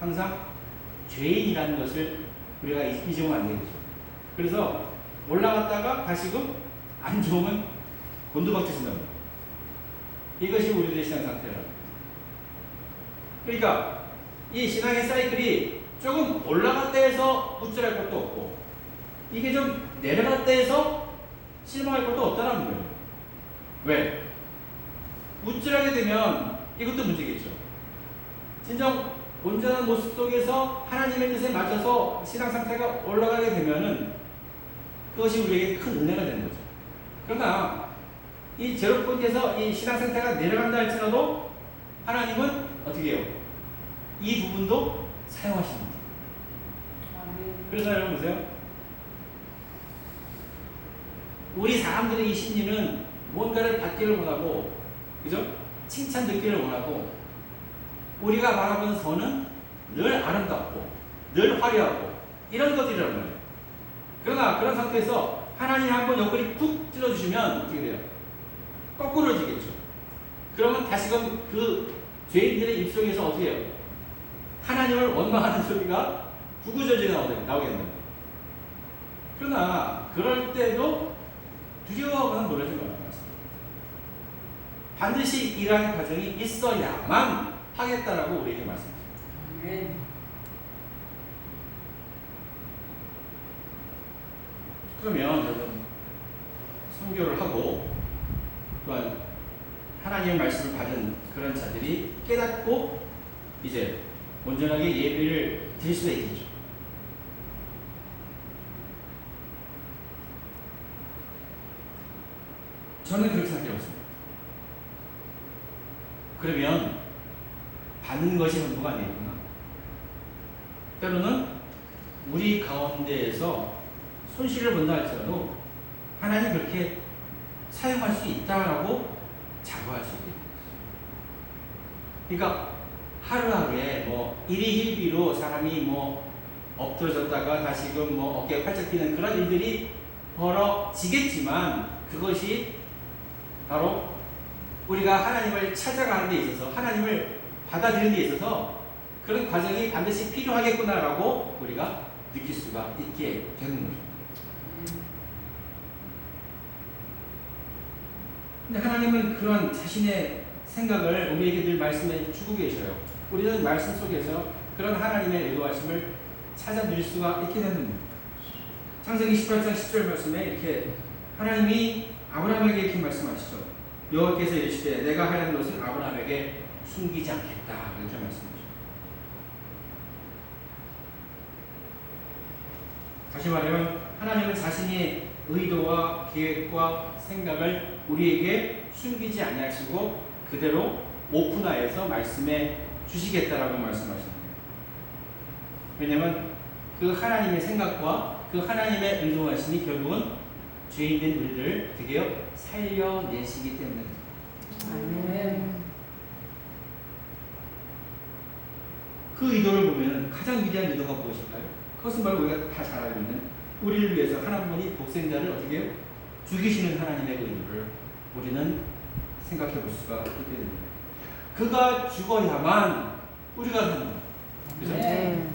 항상 죄인이라는 것을 우리가 잊- 잊으면 안 되겠죠. 그래서 올라갔다가 다시금 안 좋으면 곤두박질 친다는 거예요. 이것이 우리들의 신앙 상태라. 그러니까 이 신앙의 사이클이 조금 올라갔다 해서 우쭐할 것도 없고 이게 좀 내려갔다 해서 실망할 것도 없다는 거예요. 왜? 우쭐하게 되면 이것도 문제겠죠. 진정 온전한 모습 속에서 하나님의 뜻에 맞춰서 신앙 상태가 올라가게 되면은 그것이 우리에게 큰 은혜가 되는 거죠. 그러나 이 제로 포인트에서 이 신앙 상태가 내려간다 할지라도 하나님은 어떻게 해요? 이 부분도 사용하십니다. 그래서 여러분 보세요. 우리 사람들의 이 심리는 뭔가를 받기를 원하고, 그죠? 칭찬 듣기를 원하고, 우리가 바라보는 선은 늘 아름답고, 늘 화려하고, 이런 것들이란 말이에요. 그러나 그런 상태에서 하나님이 한번 옆구리 푹 찔러주시면 어떻게 돼요? 거꾸로지겠죠. 그러면 다시금 그 죄인들의 입속에서 어떻게 해요? 하나님을 원망하는 소리가 구구절절 나오겠는 거예요. 그러나 그럴 때도 두려워하거나 놀라지 말씀니다 반드시 이러한 과정이 있어야만 하겠다라고 우리에게 말씀드립니다. 그러면 여러분 선교를 하고 또한 하나님의 말씀을 받은 그런 자들이 깨닫고 이제 온전하게 예배를 드릴 수가 있겠죠. 저는 그렇게 생각해봤습니다. 그러면 받는 것이 전부가 아니구나. 때로는 우리 가운데에서 손실을 본다 할지라도 하나님 그렇게 사용할 수 있다라고 자부할 수 있게. 그러니까 하루하루에 뭐 이리힐비로 사람이 뭐 엎드러졌다가 다시금 뭐 어깨가 활짝 피는 그런 일들이 벌어지겠지만 그것이 바로 우리가 하나님을 찾아가는 데 있어서 하나님을 받아들이는 데 있어서 그런 과정이 반드시 필요하겠구나라고 우리가 느낄 수가 있게 되는 거죠. 근데 하나님은 그런 자신의 생각을 우리에게 늘 말씀해 주고 계셔요. 우리는 말씀 속에서 그런 하나님의 의도하심을 찾아낼 수가 있게 되는 겁니다. 창세기 18장 10절 말씀에 이렇게 하나님이 아브라함에게 이렇게 말씀하시죠. 여호와께서 이르시되 내가 하려는 것을 아브라함에게 숨기지 않겠다. 이렇게 말씀하시죠. 다시 말하면 하나님은 자신의 의도와 계획과 생각을 우리에게 숨기지 아니하시고 그대로 오픈하여서 말씀해 주시겠다라고 말씀하십니다. 왜냐하면 그 하나님의 생각과 그 하나님의 의도하심이 결국은 죄인된 우리를 드디어 살려내시기 때문입니다. 그 의도를 보면 가장 위대한 의도가 무엇일까요? 그것은 바로 우리가 다 잘 알고 있는 우리를 위해서 하나님이 복생자를 어떻게 해요? 죽이시는 하나님의 의도를 우리는 생각해 볼 수가 있게 됩니다. 그가 죽어야만 우리가 사는 거예요. 그죠? 네.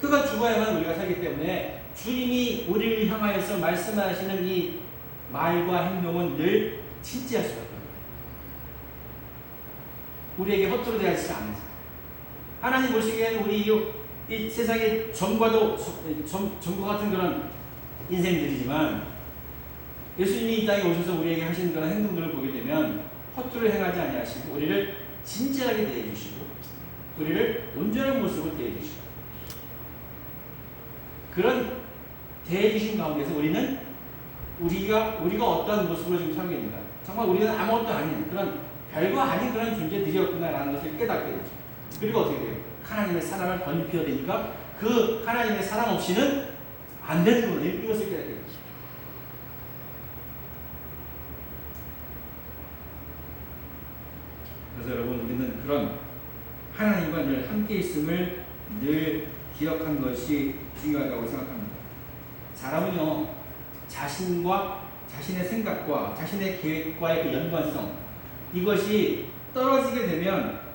그가 죽어야만 우리가 살기 때문에 주님이 우리를 향하여서 말씀하시는 이 말과 행동은 늘 진지할 수가 있어요. 우리에게 허투루 대하지 않으세요. 하나님 보시기에는 우리 이, 이 세상의 점과도 점, 점과 같은 그런 인생들이지만 예수님이 이 땅에 오셔서 우리에게 하시는 그런 행동들을 보게 되면 허투루 행하지 아니하시고 우리를 진지하게 대해 주시고 우리를 온전한 모습으로 대해 주시고 그런 대해 주신 가운데서 우리는 우리가 우리가 어떠한 모습으로 지금 살고 있는가 정말 우리는 아무것도 아닌 그런 별거 아닌 그런 존재들이었구나라는 것을 깨닫게 되죠. 그리고 어떻게 돼요? 하나님의 사랑을 덧입혀야 되니까 그 하나님의 사랑 없이는 안 되는 거예요. 이것을 깨닫게 되죠. 그래서 여러분 우리는 그런 하나님과 늘 함께 있음을 늘 기억한 것이 중요하다고 생각합니다. 사람은요 자신과 자신의 생각과 자신의 계획과의 그 연관성 이것이 떨어지게 되면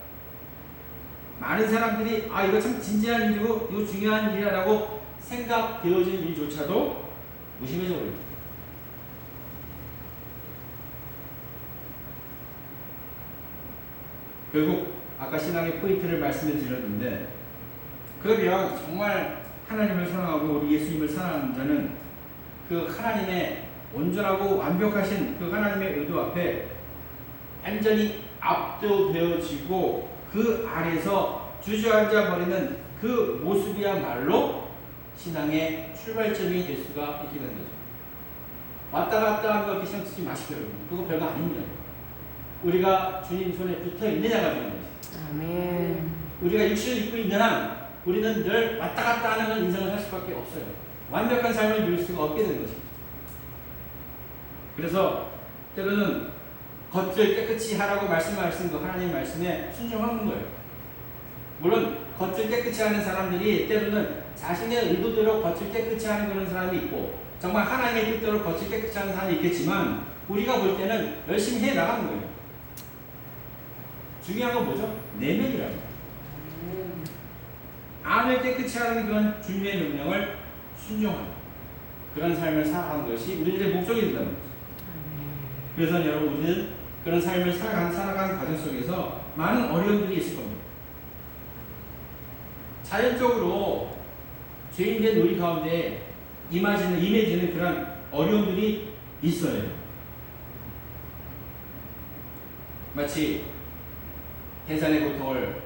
많은 사람들이 아 이거 참 진지한 일이고 이거 중요한 일이라고 생각되어진 일조차도 무심해져 버립니다. 결국 아까 신앙의 포인트를 말씀을 드렸는데 그러면 정말 하나님을 사랑하고 우리 예수님을 사랑하는 자는 그 하나님의 온전하고 완벽하신 그 하나님의 의도 앞에 완전히 압도되어지고 그 안에서 주저앉아 버리는 그 모습이야말로 신앙의 출발점이 될 수가 있게 되는 거죠. 왔다 갔다 하는 거 신경 쓰지 마시고요. 그거 별거 아닙니다. 우리가 주님 손에 붙어 있느냐가 중요한 거죠. 아멘. 우리가 육신을 입고 있는 한 우리는 늘 왔다 갔다 하는 인생을 살 수밖에 없어요. 완벽한 삶을 누릴 수가 없게 되는 것입니다. 그래서 때로는 겉을 깨끗이 하라고 말씀하신 그 하나님 말씀에 순종하는 거예요. 물론 겉을 깨끗이 하는 사람들이 때로는 자신의 의도대로 겉을 깨끗이 하는 그런 사람이 있고 정말 하나님의 뜻대로 겉을 깨끗이 하는 사람이 있겠지만 우리가 볼 때는 열심히 해 나가는 거예요. 중요한 건 뭐죠? 내면이라는. 안을 깨끗이 하는 그런 주님의 명령을 순종하는 그런 삶을 살아가는 것이 우리들의 목적이 된다는 거죠. 그래서 여러분 우리는 그런 삶을 살아가는, 살아가는 과정 속에서 많은 어려움들이 있을 겁니다. 자연적으로 죄인된 우리 가운데 임하지는, 임해지는 그런 어려움들이 있어요. 마치 해산의 고통을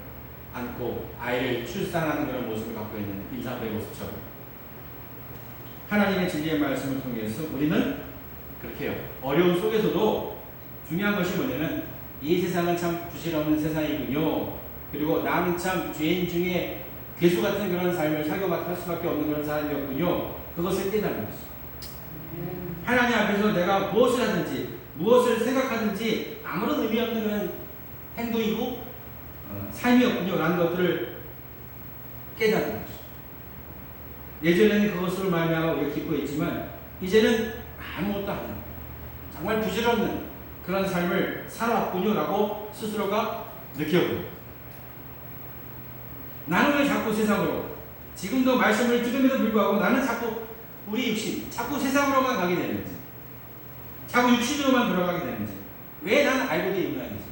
안고 아이를 출산하는 그런 모습을 갖고 있는 임산부의 모습처럼 하나님의 진리의 말씀을 통해서 우리는 그렇게. 어려움 속에서도 중요한 것이 뭐냐면 이 세상은 참 부실없는 세상이군요. 그리고 나는 참 죄인 중에 괴수 같은 그런 삶을 살고할 수밖에 없는 그런 사람이었군요. 그것을 깨닫는 것이죠. 하나님 앞에서 내가 무엇을 하든지 무엇을 생각하든지 아무런 의미 없는 그런 행동이고 어, 삶이었군요. 라는 것들을 깨닫는 것이죠. 예전에는 그것으로 말미암아 우리가 기뻐했지만 이제는 아무것도 안 해요. 정말 부질없는 그런 삶을 살아왔군요 라고 스스로가 느껴요. 나는 왜 자꾸 세상으로 지금도 말씀을 들음에도 불구하고 나는 자꾸 우리 육신, 자꾸 세상으로만 가게 되는지, 자꾸 육신으로만 돌아가게 되는지, 왜 나는 알고도 있는지,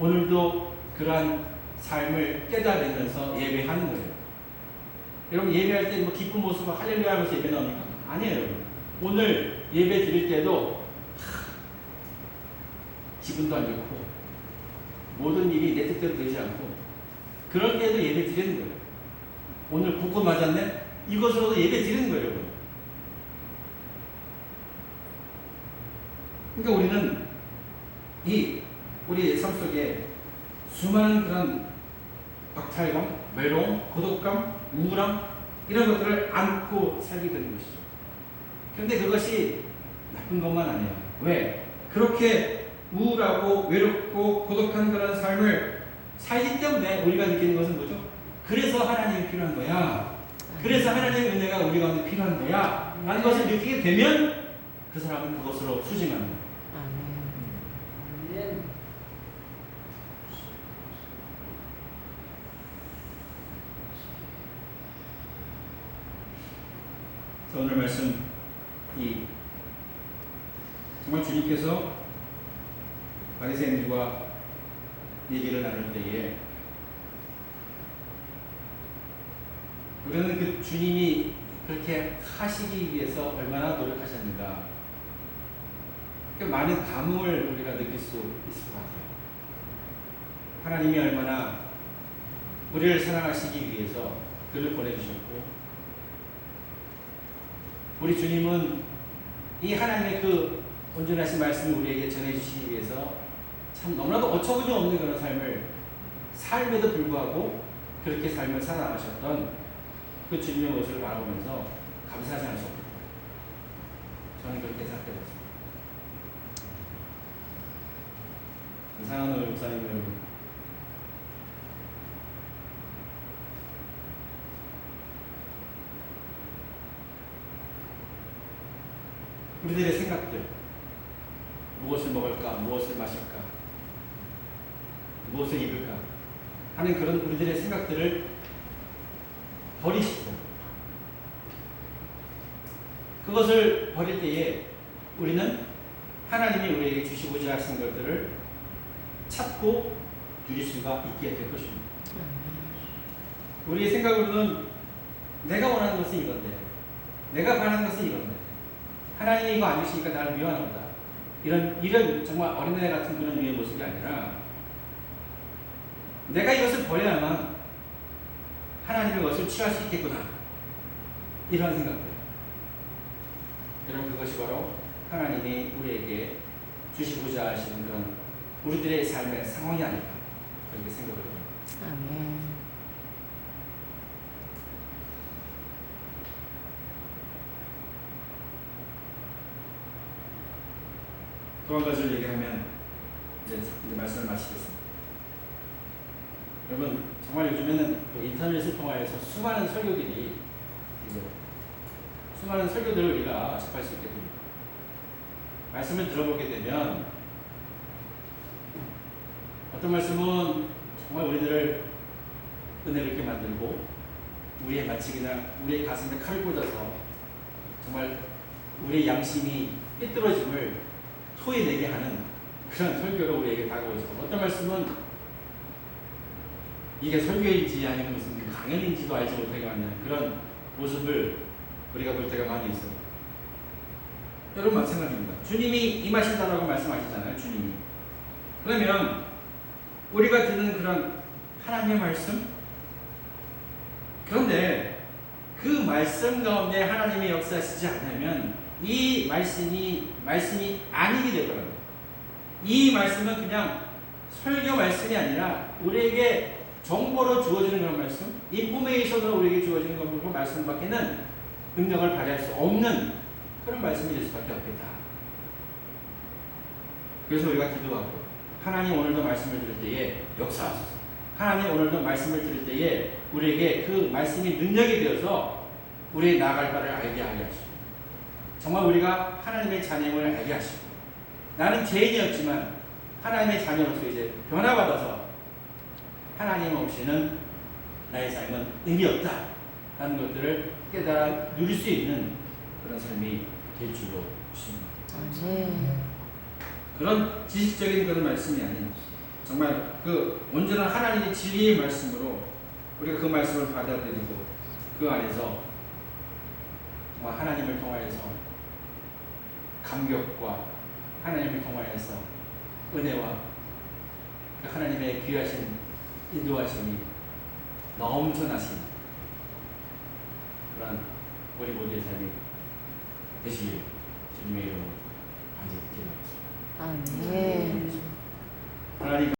오늘도 그러한 삶을 깨달으면서 예배하는 거예요. 여러분 예배할 때 뭐 기쁜 모습으로 할렐루야 하면서 예배 나옵니까? 아니에요. 오늘 예배 드릴 때도 하, 기분도 안 좋고 모든 일이 내 뜻대로 되지 않고 그럴 때도 예배 드리는 거예요. 오늘 붓고 맞았네? 이것으로도 예배 드리는 거예요, 여러분. 그러니까 우리는 이 우리 삶 속에 수많은 그런 박탈감, 외로움, 고독감, 우울함 이런 것들을 안고 살게 되는 것이죠. 그런데 그것이 나쁜 것만 아니에요. 왜? 그렇게 우울하고 외롭고 고독한 그런 삶을 살기 때문에 우리가 느끼는 것은 뭐죠? 그래서 하나님이 필요한 거야. 그래서 하나님의 은혜가 우리 가운데 필요한 거야. 라는 것을 느끼게 되면 그 사람은 그것으로. 그래서 오늘 말씀 이 정말 주님께서 바리새인들과 얘기를 나눌 때에 우리는 그 주님이 그렇게 하시기 위해서 얼마나 노력하셨는가 그 많은 감흥을 우리가 느낄 수 있을 것 같아요. 하나님이 얼마나 우리를 사랑하시기 위해서 그를 보내주셨고 우리 주님은 이 하나님의 그 온전하신 말씀을 우리에게 전해주시기 위해서 참 너무나도 어처구니 없는 그런 삶을 삶에도 불구하고 그렇게 삶을 살아가셨던 그 주님의 모습을 바라보면서 감사하지 않을 수 없다. 저는 그렇게 생각해봤습니다. 사랑하는 목사님 여러분, 우리들의 생각들, 무엇을 먹을까, 무엇을 마실까, 무엇을 입을까, 하는 그런 우리들의 생각들을 버리시고 그것을 버릴 때에 우리는 하나님이 우리에게 주시고자 하신 것들을 찾고 누릴 수가 있게 될 것입니다. 우리의 생각으로는 내가 원하는 것은 이건데, 내가 바라는 것은 이건데, 하나님이 이거 안 주시니까 나를 미워하는 거다. 이런, 이런 정말 어린애 같은 그런 유의 모습이 아니라, 내가 이것을 버려야만 하나님의 것을 취할 수 있겠구나. 이런 생각들. 여러분, 그것이 바로 하나님이 우리에게 주시고자 하시는 그런 우리들의 삶의 상황이 아닐까. 그렇게 생각을 합니다. 아멘. 또한 가지를 얘기하면 이제, 이제 말씀을 마치겠습니다. 여러분 정말 요즘에는 또 인터넷을 통하여서 수많은 설교들이 수많은 설교들을 우리가 접할 수 있게 됩니다. 말씀을 들어보게 되면 어떤 말씀은 정말 우리들을 은혜를 있게 만들고 우리의 마치기나 우리의 가슴에 칼을 꽂아서 정말 우리의 양심이 삐뚤어짐을 토해내게 하는 그런 설교가 우리에게 다가오죠. 어떤 말씀은 이게 설교인지 아니면 무슨 강연인지도 알지 못하게 만드는 그런 모습을 우리가 볼 때가 많이 있어요. 여러분 마찬가지입니다. 주님이 임하신다라고 말씀하시잖아요. 주님이. 그러면 우리가 듣는 그런 하나님의 말씀 그런데 그 말씀 가운데 하나님의 역사하시지 않으면 이 말씀이 말씀이 아니게 될 거라고. 이 말씀은 그냥 설교 말씀이 아니라 우리에게 정보로 주어지는 그런 말씀, 인포메이션으로 우리에게 주어지는 그런 말씀밖에는 능력을 발휘할 수 없는 그런 말씀이 될 수밖에 없겠다. 그래서 우리가 기도하고 하나님 오늘도 말씀을 들을 때에 역사하소서. 하나님 오늘도 말씀을 들을 때에 우리에게 그 말씀이 능력이 되어서 우리의 나아갈 바를 알게 하게 하시고 정말 우리가 하나님의 자녀임을 알게 하시고 나는 죄인이었지만 하나님의 자녀로서 이제 변화받아서 하나님 없이는 나의 삶은 의미 없다 라는 것들을 깨달아 누릴 수 있는 그런 삶이 될 줄로 믿습니다. 아멘. 그런 지식적인 그런 말씀이 아닌 정말 그 온전한 하나님의 진리의 말씀으로 우리가 그 말씀을 받아들이고 그 안에서 정말 하나님을 통하여서 감격과 하나님을 통하여서 은혜와 그 하나님의 귀하신 인도하시니 넘쳐나신 그런 우리 모두의 삶이 되시길 주님의 이름으로 간절히 기도하겠습니다. 아멘. 하나님